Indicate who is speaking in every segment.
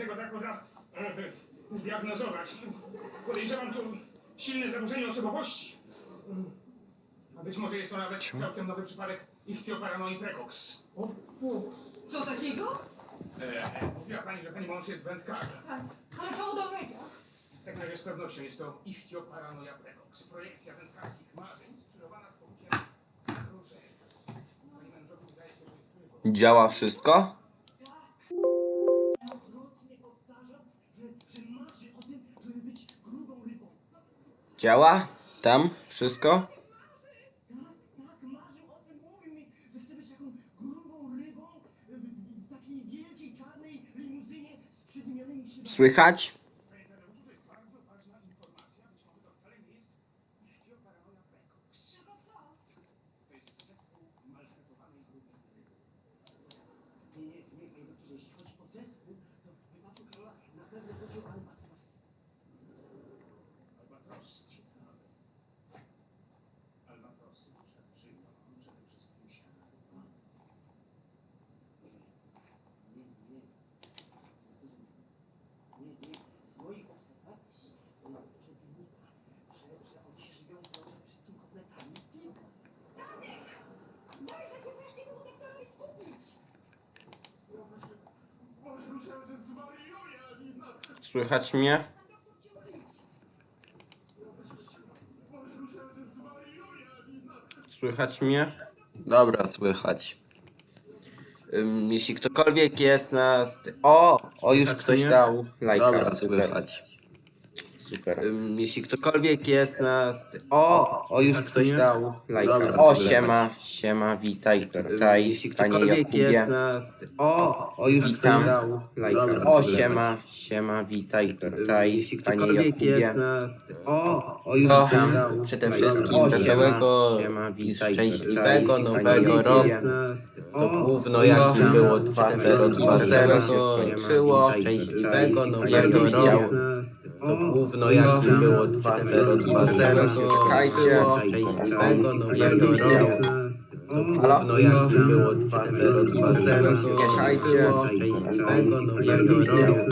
Speaker 1: tego tak od razu e, zdiagnozować. Podejrzewam tu silne zaburzenie osobowości. A być może jest to nawet całkiem nowy przypadek ichtioparanoi precox.
Speaker 2: Co takiego?
Speaker 1: E, mówiła pani, że pani mąż jest wędkarzem.
Speaker 2: Tak. Ale co mu dobrego?
Speaker 1: Tak na z pewnością jest to ichtioparanoia precox. Projekcja wędkarskich marzeń skrzyżowana z poczuciem zagrożenia.
Speaker 3: Działa wszystko? Działa? Tam? Wszystko?
Speaker 4: Tak, marzył o tym, mówił mi, że chce być taką grubą rybą y, w takiej wielkiej czarnej limuzynie z przydymionymi szybami.
Speaker 3: Słychać?
Speaker 1: Panie Tadeuszu, to jest bardzo ważna informacja. Być może to wcale nie jest ichtioparanoia precox.
Speaker 2: Tylko co?
Speaker 1: To jest zespół maltretowanej grupy.
Speaker 4: Nie, nie, nie, panie doktorze, jeśli chodzi o zespół, to w wypadku Karola na pewno chodzi o albatros.
Speaker 1: Albatros, ciekawe. Albatrosy przeżyją przede wszystkim się.
Speaker 4: Nie, nie. Nie, nie. Z moich obserwacji, panie doktorze, wynika, że, że oni się żywią przede wszystkim kotletami i piłką.
Speaker 2: Boję się wreszcie temu doktorowi skupić.
Speaker 1: Boże, myślałem, że zwariuję, ani na...
Speaker 3: Słychać mnie?
Speaker 2: Pan doktor cię uliczy.
Speaker 1: Boże, myślałem, że zwariuję, ani na...
Speaker 3: Słychać mnie? Dobra, słychać. Ym, jeśli ktokolwiek jest na... St- o! O, już ktoś dał lajka. Dobra, słychać. Super. Jeśli ktokolwiek jest na... O! O, już ktoś dał lajka. o, siema, siema, witaj, witaj, jeśli ktokolwiek jest na... O! O, już ktoś dał lajka. o, siema, siema, witaj, witaj, jeśli ktokolwiek jest na... O! O, już ktoś dał
Speaker 5: przede wszystkim
Speaker 3: O,
Speaker 5: wesołego
Speaker 3: siema,
Speaker 5: i
Speaker 3: witaj,
Speaker 5: szczęśliwego nowego roku. To gówno jakim
Speaker 3: no,
Speaker 5: było
Speaker 3: przede
Speaker 5: 2-0,
Speaker 3: wszystkim
Speaker 5: 2-0
Speaker 3: wesołego,
Speaker 5: skończyło.
Speaker 3: witaj,
Speaker 5: Szczęśliwego nowego
Speaker 3: widział.
Speaker 5: roku. To gówno jakim było 2-0, 2-0 skończyło. Szczęśliwego nowego roku. Gówno jakim było 2-0, 2-0 skończyło. Szczęśliwego nowego roku.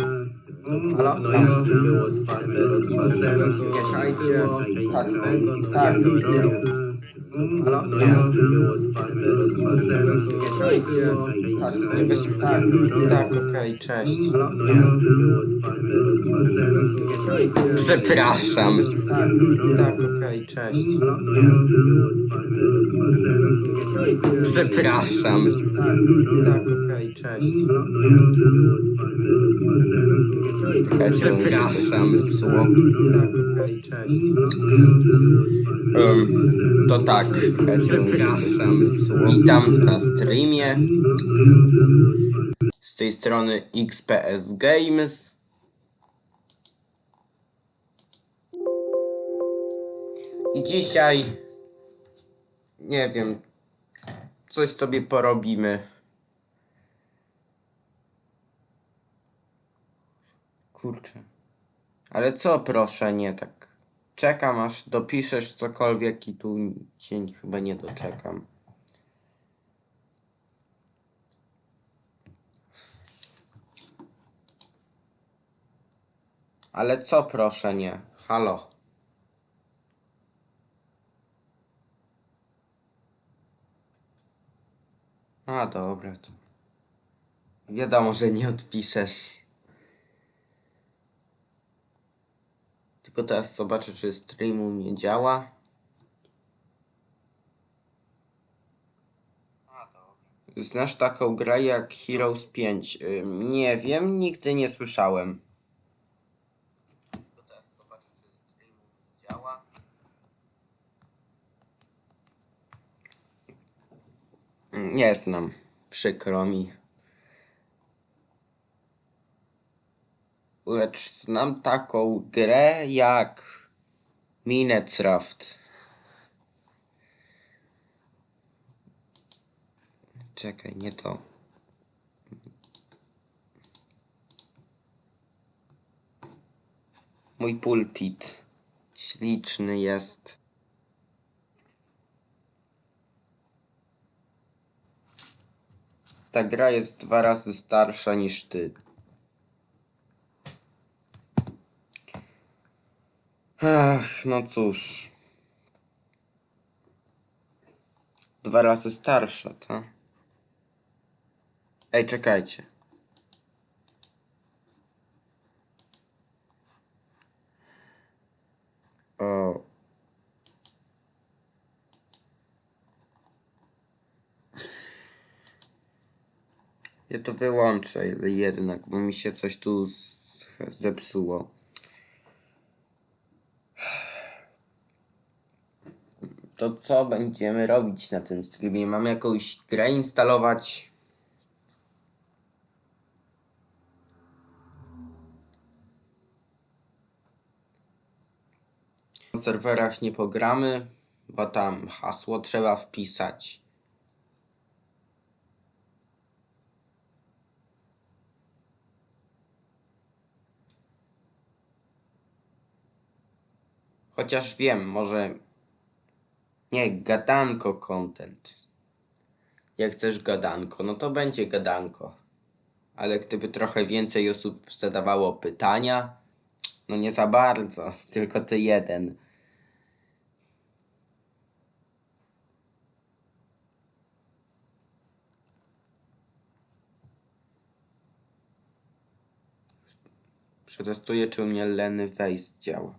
Speaker 5: Gówno jakim było 2-0, 2-0 skończyło. Szczęśliwego nowego roku. Gówno jakim było 2-0, 2-0 skończyło. Szczęśliwego nowego roku.
Speaker 3: Okej, cześć.
Speaker 5: Gówno jakim było 2-0, 2-0 skończyło.
Speaker 3: Przepraszam. Tak, okej, cześć. Przepraszam. Tak, okej, cześć. Przepraszam. Tak, okej, cześć. Um, to tak. Przepraszam. Witam na streamie. Tej strony XPS Games. I dzisiaj nie wiem, coś sobie porobimy. Kurczę. Ale co proszę, nie tak. Czekam aż dopiszesz cokolwiek i tu cię chyba nie doczekam. Ale co proszę, nie. Halo. A dobra, to. Wiadomo, że nie odpiszesz. Tylko teraz zobaczę, czy stream u mnie działa. Znasz taką grę jak Heroes 5? Ym, nie wiem, nigdy nie słyszałem. Tylko teraz zobaczę, czy stream u mnie działa. Nie znam. Przykro mi. Lecz znam taką grę jak Minecraft. Czekaj, nie to. Mój pulpit śliczny jest. Ta gra jest dwa razy starsza niż ty. Ach, no cóż. Dwa razy starsza, ta? Ej, czekajcie. To wyłączę jednak, bo mi się coś tu zepsuło. To co będziemy robić na tym streamie? Mam jakąś grę instalować? Na serwerach nie pogramy, bo tam hasło trzeba wpisać. Chociaż wiem, może nie, gadanko content. Jak chcesz gadanko, no to będzie gadanko. Ale gdyby trochę więcej osób zadawało pytania, no nie za bardzo, tylko ty jeden. Przetestuję, czy u mnie Lenny Face działa.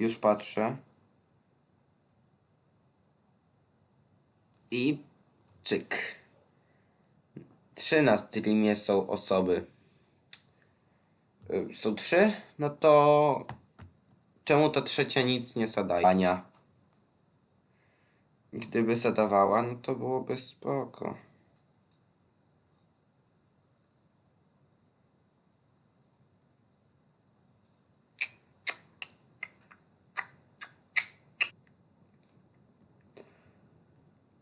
Speaker 3: Już patrzę. I czyk. Trzy na streamie są osoby. Y, Są trzy? No to czemu ta trzecia nic nie zadaje? Ania. Gdyby zadawała, no to byłoby spoko.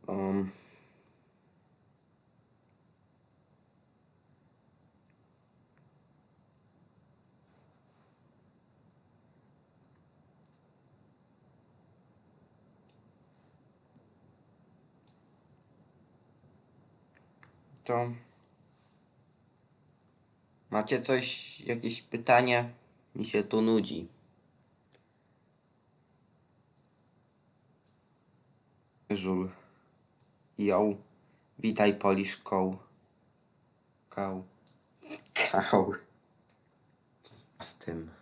Speaker 3: Um. To. Macie coś, jakieś pytanie? Mi się tu nudzi. Żul. Yo. Witaj Polish. Cow. Cow. Z tym.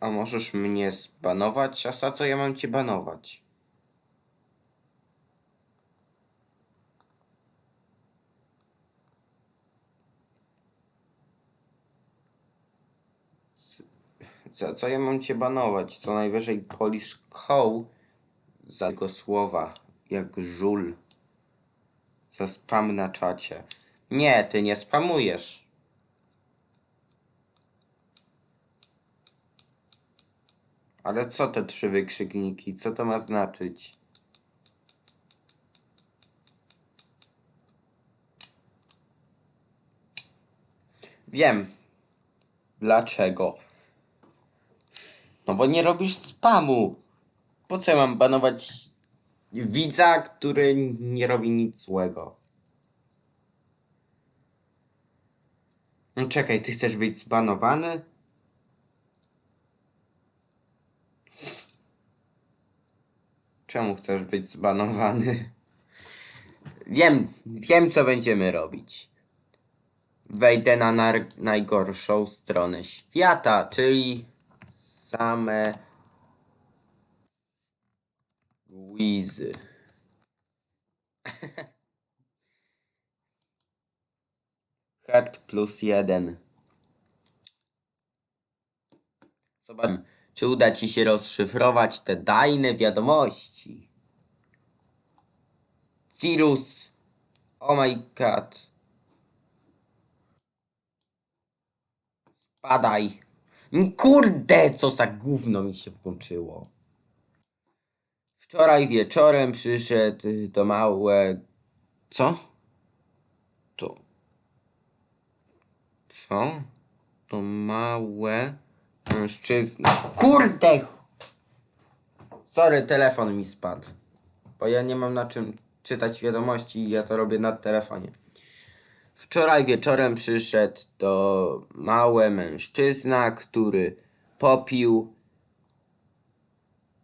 Speaker 3: A możesz mnie zbanować? A za co ja mam cię banować? Za co ja mam cię banować? Co najwyżej Polish Cow za tego słowa, jak żul. Za spam na czacie. Nie, ty nie spamujesz. Ale co te trzy wykrzykniki? Co to ma znaczyć? Wiem. Dlaczego? No bo nie robisz spamu. Po co ja mam banować widza, który nie robi nic złego? No czekaj, ty chcesz być zbanowany? Czemu chcesz być zbanowany? Wiem, wiem co będziemy robić. Wejdę na najgorszą stronę świata, czyli same Wizy. Hard plus jeden. Zobacz, czy uda ci się rozszyfrować te tajne wiadomości. Cirrus. Oh my god. Spadaj. Kurde, co za gówno mi się włączyło. Wczoraj wieczorem przyszedł do małe... Co? To... Co? To małe mężczyzna. Kurde! Sorry, telefon mi spadł. Bo ja nie mam na czym czytać wiadomości i ja to robię na telefonie. Wczoraj wieczorem przyszedł do mały mężczyzna, który popił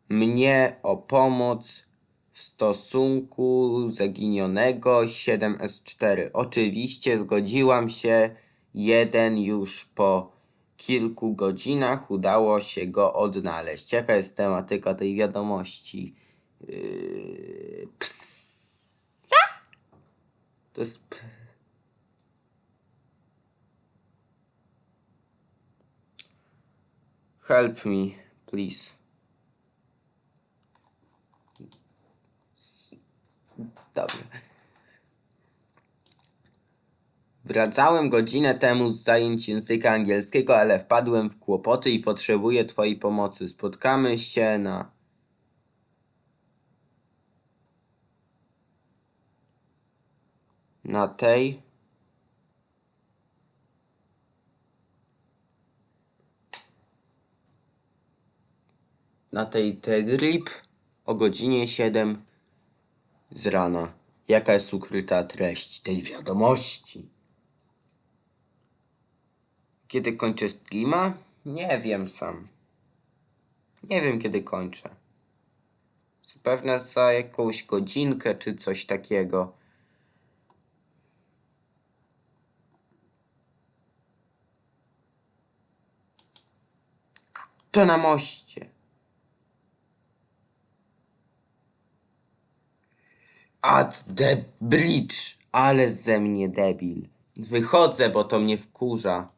Speaker 3: mnie o pomoc w stosunku zaginionego 7S4. Oczywiście zgodziłam się. Jeden już po kilku godzinach udało się go odnaleźć. Jaka jest tematyka tej wiadomości? Yy, psa? To jest. Help me, please. Dobrze. Wracałem godzinę temu z zajęć języka angielskiego, ale wpadłem w kłopoty i potrzebuję Twojej pomocy. Spotkamy się na. Na tej. Na tej Tegrip o godzinie 7 z rana. Jaka jest ukryta treść tej wiadomości? Kiedy kończę streama? Nie wiem sam. Nie wiem kiedy kończę. Zapewne za jakąś godzinkę czy coś takiego. To na moście. At the bridge. Ale ze mnie debil. Wychodzę, bo to mnie wkurza.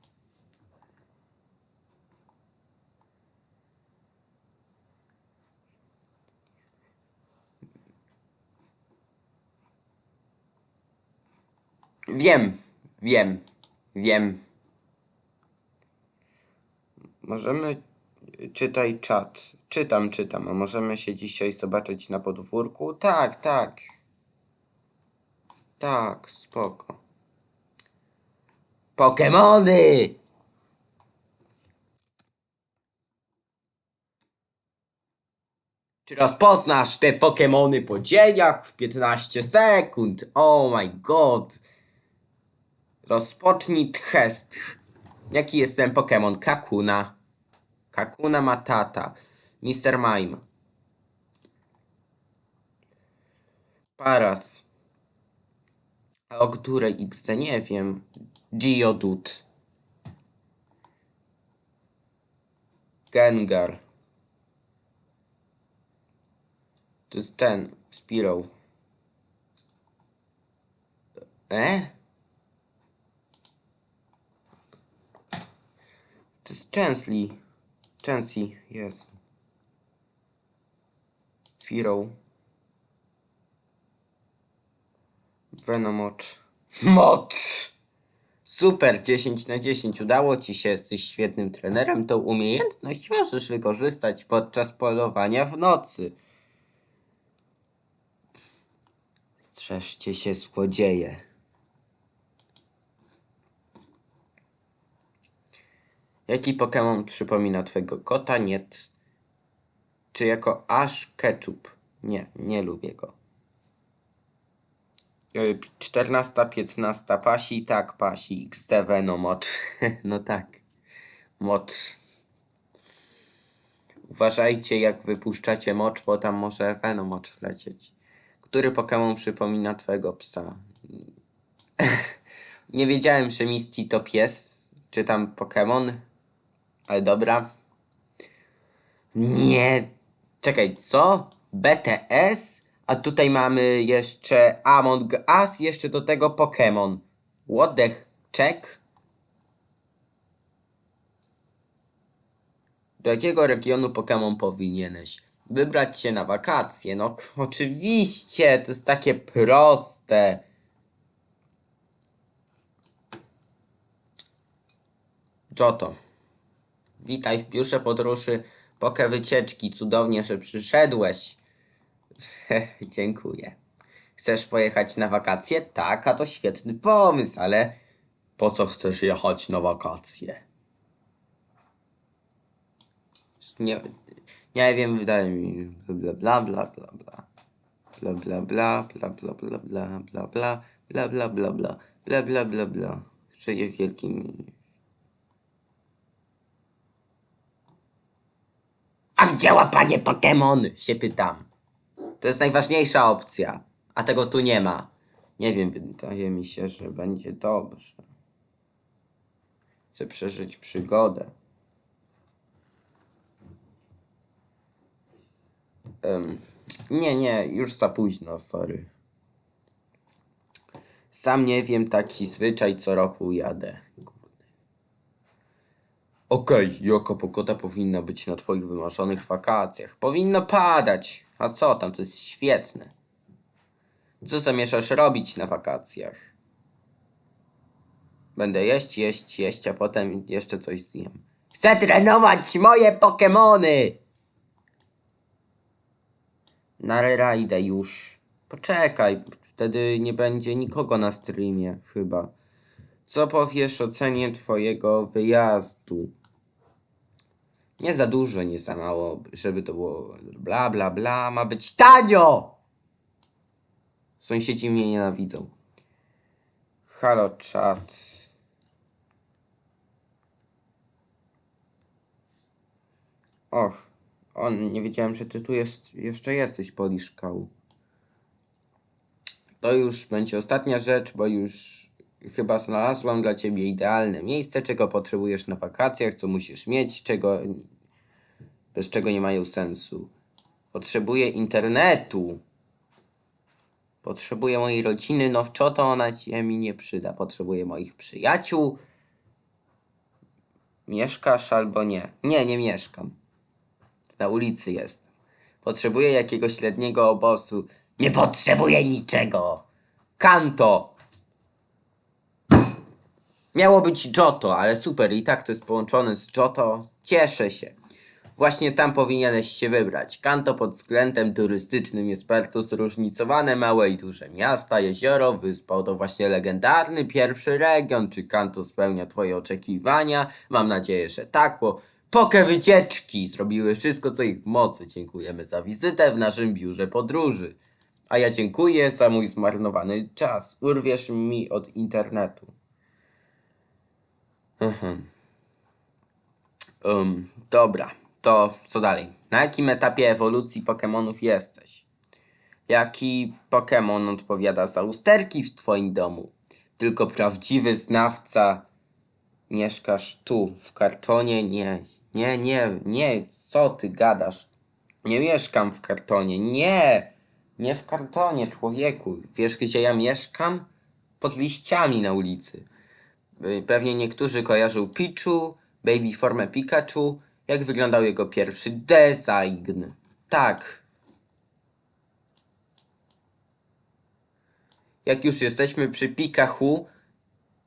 Speaker 3: Wiem, wiem, wiem. Możemy. Czytaj czat. Czytam, czytam. A możemy się dzisiaj zobaczyć na podwórku? Tak, tak. Tak, spoko. Pokemony! Czy rozpoznasz te Pokemony po dzieniach w 15 sekund? Oh my god. Rozpocznij test. Jaki jest ten Pokémon? Kakuna. Kakuna Matata. Mr. Mime. Paras. A o której XD nie wiem. Geodude. Gengar. To jest ten. Spiro. E? Jest Chansley. Chansey, jest. Firo. Venomocz. Mocz! Super, 10 na 10. Udało ci się, jesteś świetnym trenerem. Tą umiejętność możesz wykorzystać podczas polowania w nocy. Strzeżcie się, złodzieje. Jaki Pokémon przypomina twojego kota? Nie. Czy jako Ash Ketchup? Nie, nie lubię go. Y, 14, 15 pasi, tak pasi, XT Venomot. no tak. Mocz. Uważajcie jak wypuszczacie mocz, bo tam może Venomocz wlecieć. Który Pokémon przypomina twojego psa? Nie wiedziałem, że Misty to pies. Czy tam Pokémon? Ale dobra. Nie. Czekaj, co? BTS? A tutaj mamy jeszcze Among Us, jeszcze do tego Pokémon. What the check? Do jakiego regionu Pokémon powinieneś wybrać się na wakacje? No oczywiście, to jest takie proste. Joto. Witaj w biurze podróży Poke Wycieczki. Cudownie, że przyszedłeś. Dziękuję. Chcesz pojechać na wakacje? Tak, a to świetny pomysł, ale po co chcesz jechać na wakacje? Nie, nie wiem, wydaje mi bla bla bla bla bla. Bla bla bla bla bla bla bla bla bla bla bla bla bla bla bla bla bla. Żyję w wielkim A gdzie łapanie Pokemony? Się pytam. To jest najważniejsza opcja, a tego tu nie ma. Nie wiem, wydaje mi się, że będzie dobrze. Chcę przeżyć przygodę. Em, nie, nie, już za późno, sorry. Sam nie wiem, taki zwyczaj co roku jadę. Okej, jaka pogoda powinna być na twoich wymarzonych wakacjach? Powinno padać. A co tam, to jest świetne. Co zamierzasz robić na wakacjach? Będę jeść, jeść, jeść, a potem jeszcze coś zjem. Chcę trenować moje Pokemony! Narera idę już. Poczekaj, wtedy nie będzie nikogo na streamie, chyba. Co powiesz o cenie twojego wyjazdu? Nie za dużo, nie za mało, żeby to było bla bla bla, ma być tanio! Sąsiedzi mnie nienawidzą. Halo chat. Och, on, nie wiedziałem, że ty tu jest, jeszcze jesteś, Poliszkał. To już będzie ostatnia rzecz, bo już chyba znalazłam dla ciebie idealne miejsce, czego potrzebujesz na wakacjach, co musisz mieć, czego bez czego nie mają sensu. Potrzebuję internetu. Potrzebuję mojej rodziny, no w to ona się mi nie przyda. Potrzebuję moich przyjaciół. Mieszkasz albo nie? Nie, nie mieszkam. Na ulicy jestem. Potrzebuję jakiegoś letniego obozu. Nie potrzebuję niczego. Kanto. Miało być Joto, ale super, i tak to jest połączone z Joto. Cieszę się. Właśnie tam powinieneś się wybrać. Kanto pod względem turystycznym jest bardzo zróżnicowane, małe i duże miasta, jezioro, wyspa to właśnie legendarny pierwszy region. Czy Kanto spełnia twoje oczekiwania? Mam nadzieję, że tak, bo poke wycieczki zrobiły wszystko co ich mocy. Dziękujemy za wizytę w naszym biurze podróży. A ja dziękuję za mój zmarnowany czas. Urwiesz mi od internetu. Mhm. Um, dobra, to co dalej? Na jakim etapie ewolucji Pokemonów jesteś? Jaki Pokemon odpowiada za usterki w twoim domu? Tylko prawdziwy znawca mieszkasz tu, w kartonie? Nie, nie, nie, nie, co ty gadasz? Nie mieszkam w kartonie, nie! Nie w kartonie, człowieku. Wiesz, gdzie ja mieszkam? Pod liściami na ulicy. Y, Pewnie niektórzy kojarzą Pichu, baby formę Pikachu. Jak wyglądał jego pierwszy design? Tak. Jak już jesteśmy przy Pikachu,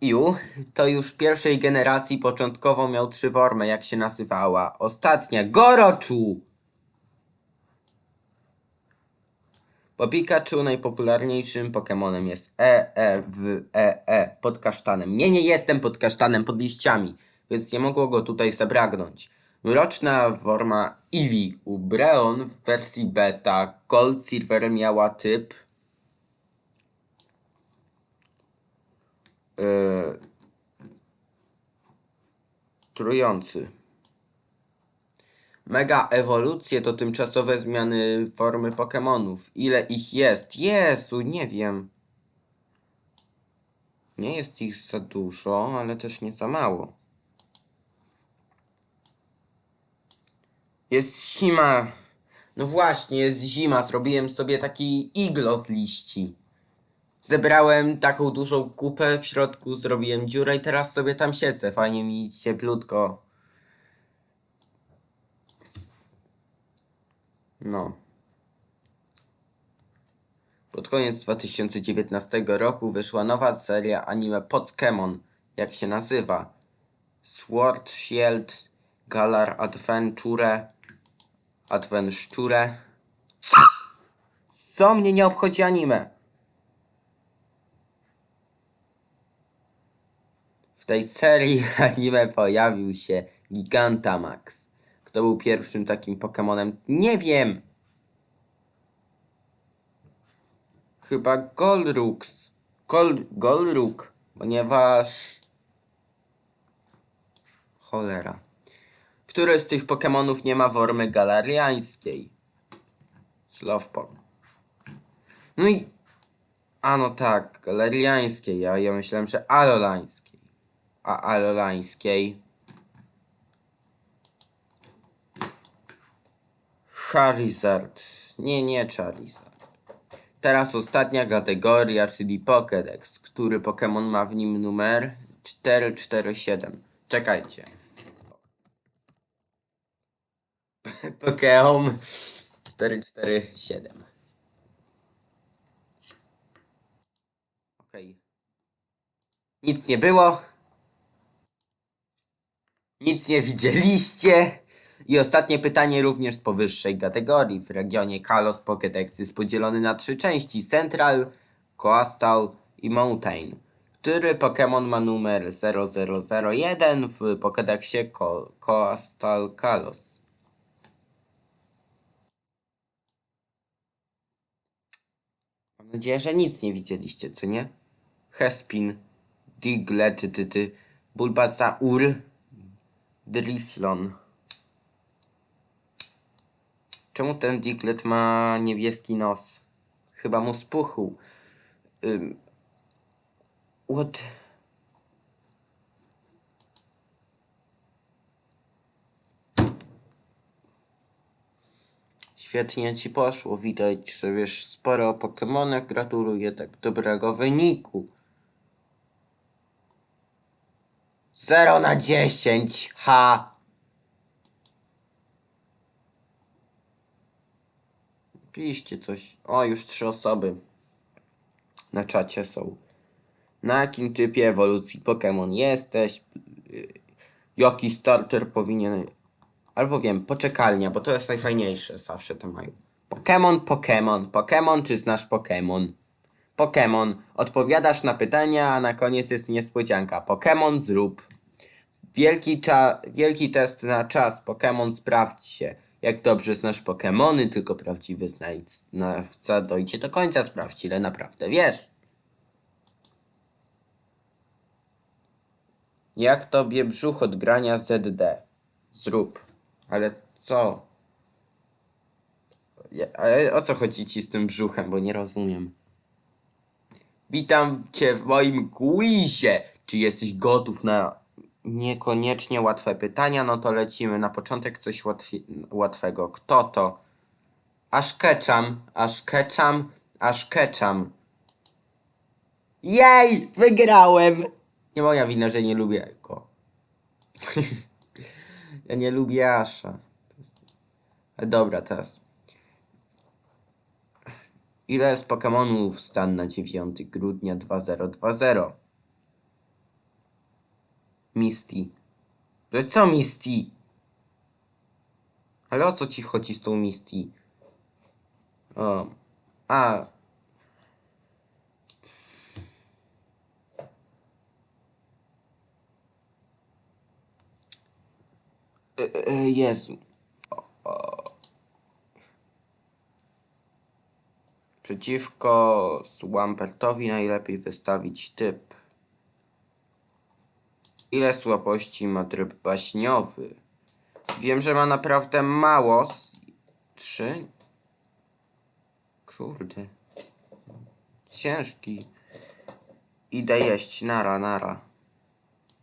Speaker 3: Ju, to już pierwszej generacji początkowo miał trzy formy, jak się nazywała. Ostatnia, Gorochu! Po Pikachu najpopularniejszym Pokemonem jest E, E, E, E, pod kasztanem. Nie, nie jestem pod kasztanem, pod liściami, więc nie mogło go tutaj zabragnąć. Mroczna forma Eevee u Breon w wersji beta Gold Silver miała typ yy, trujący. Mega ewolucje to tymczasowe zmiany formy Pokemonów. Ile ich jest? Jezu, nie wiem. Nie jest ich za dużo, ale też nie za mało. Jest zima. No właśnie, jest zima. Zrobiłem sobie taki iglo z liści. Zebrałem taką dużą kupę, w środku zrobiłem dziurę i teraz sobie tam siedzę. Fajnie mi cieplutko. No. Pod koniec 2019 roku wyszła nowa seria anime Pokémon, jak się nazywa. Sword Shield Galar Adventure Adventure Co mnie nie obchodzi anime? W tej serii anime pojawił się Gigantamax. Kto był pierwszym takim Pokemonem? Nie wiem! Chyba Golrux. Gol, Golruk, ponieważ... Cholera. Który z tych Pokemonów nie ma formy galariańskiej? Slowpoke. No i... A no tak, galeriańskiej, ja, ja myślałem, że alolańskiej. A alolańskiej... Charizard. Nie, nie Charizard. Teraz ostatnia kategoria, czyli Pokédex, który Pokémon ma w nim numer 447. Czekajcie. Pokémon 447. Okej. Nic nie było. Nic nie widzieliście. I ostatnie pytanie również z powyższej kategorii. W regionie Kalos Pokédex jest podzielony na trzy części. Central, Coastal i Mountain. Który Pokémon ma numer 0001 w Pokédexie Ko Coastal Kalos? Mam nadzieję, że nic nie widzieliście, co nie? Hespin, Diglett, Bulbasaur, Driflon. Czemu ten Diglett ma niebieski nos? Chyba mu spuchł. Ym. What? Świetnie ci poszło. Widać, że wiesz sporo o Pokemonach. Gratuluję tak dobrego wyniku. 0 na 10. Ha! Piszcie coś. O, już trzy osoby na czacie są. Na jakim typie ewolucji Pokémon jesteś? Jaki starter powinien... Albo wiem, poczekalnia, bo to jest najfajniejsze. Zawsze to mają. Pokémon, Pokémon. Pokémon, czy znasz Pokémon? Pokémon. Odpowiadasz na pytania, a na koniec jest niespodzianka. Pokémon zrób. Wielki, cza- wielki test na czas. Pokémon sprawdź się. Jak dobrze znasz Pokémony, tylko prawdziwy znawca dojdzie do końca. Sprawdź, ile naprawdę wiesz. Jak tobie brzuch od grania ZD? Zrób. Ale co? O co chodzi ci z tym brzuchem, bo nie rozumiem. Witam cię w moim quizie. Czy jesteś gotów na niekoniecznie łatwe pytania? No to lecimy. Na początek coś łatwi- łatwego. Kto to? Aż keczam, aż keczam, aż keczam. Jej! Wygrałem! Nie moja wina, że nie lubię go. ja nie lubię Asza. Dobra, teraz. Ile jest Pokemonów stan na 9 grudnia 2020? Misty. To co Misty? Ale o co ci chodzi z tą Misty? O. A. E, e, Jezu. Przeciwko Swampertowi najlepiej wystawić typ. Ile słabości ma tryb baśniowy? Wiem, że ma naprawdę mało. Trzy? Kurde. Ciężki. Idę jeść. Nara, nara.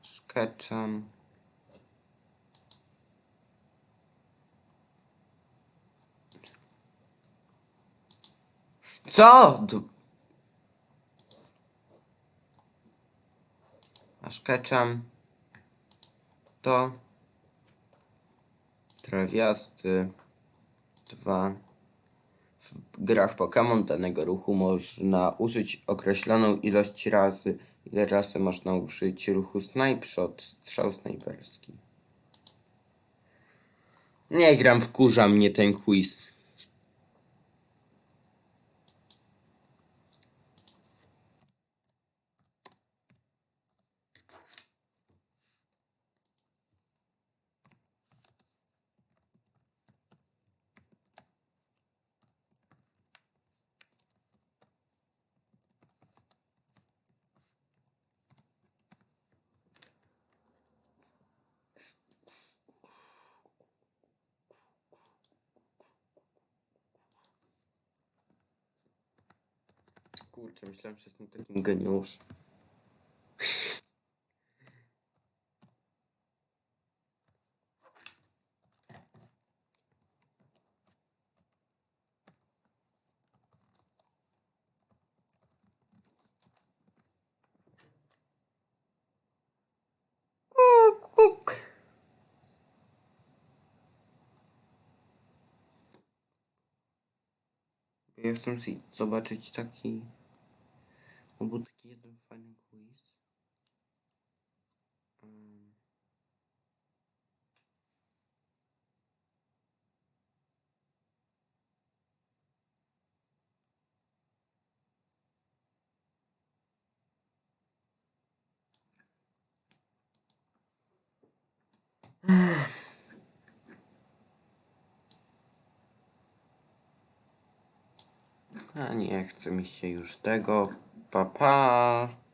Speaker 3: Sketcham. Co? Aż keczam. To. Trawiasty. Dwa. W grach Pokémon danego ruchu można użyć określoną ilość razy. Ile razy można użyć ruchu Snipe strzał snajperski. Nie gram, wkurza mnie ten quiz. Kurczę, myślałem, że jestem takim chcę si- zobaczyć taki... No był taki jeden fajny quiz. Um. A nie chce mi się już tego. Pa pa.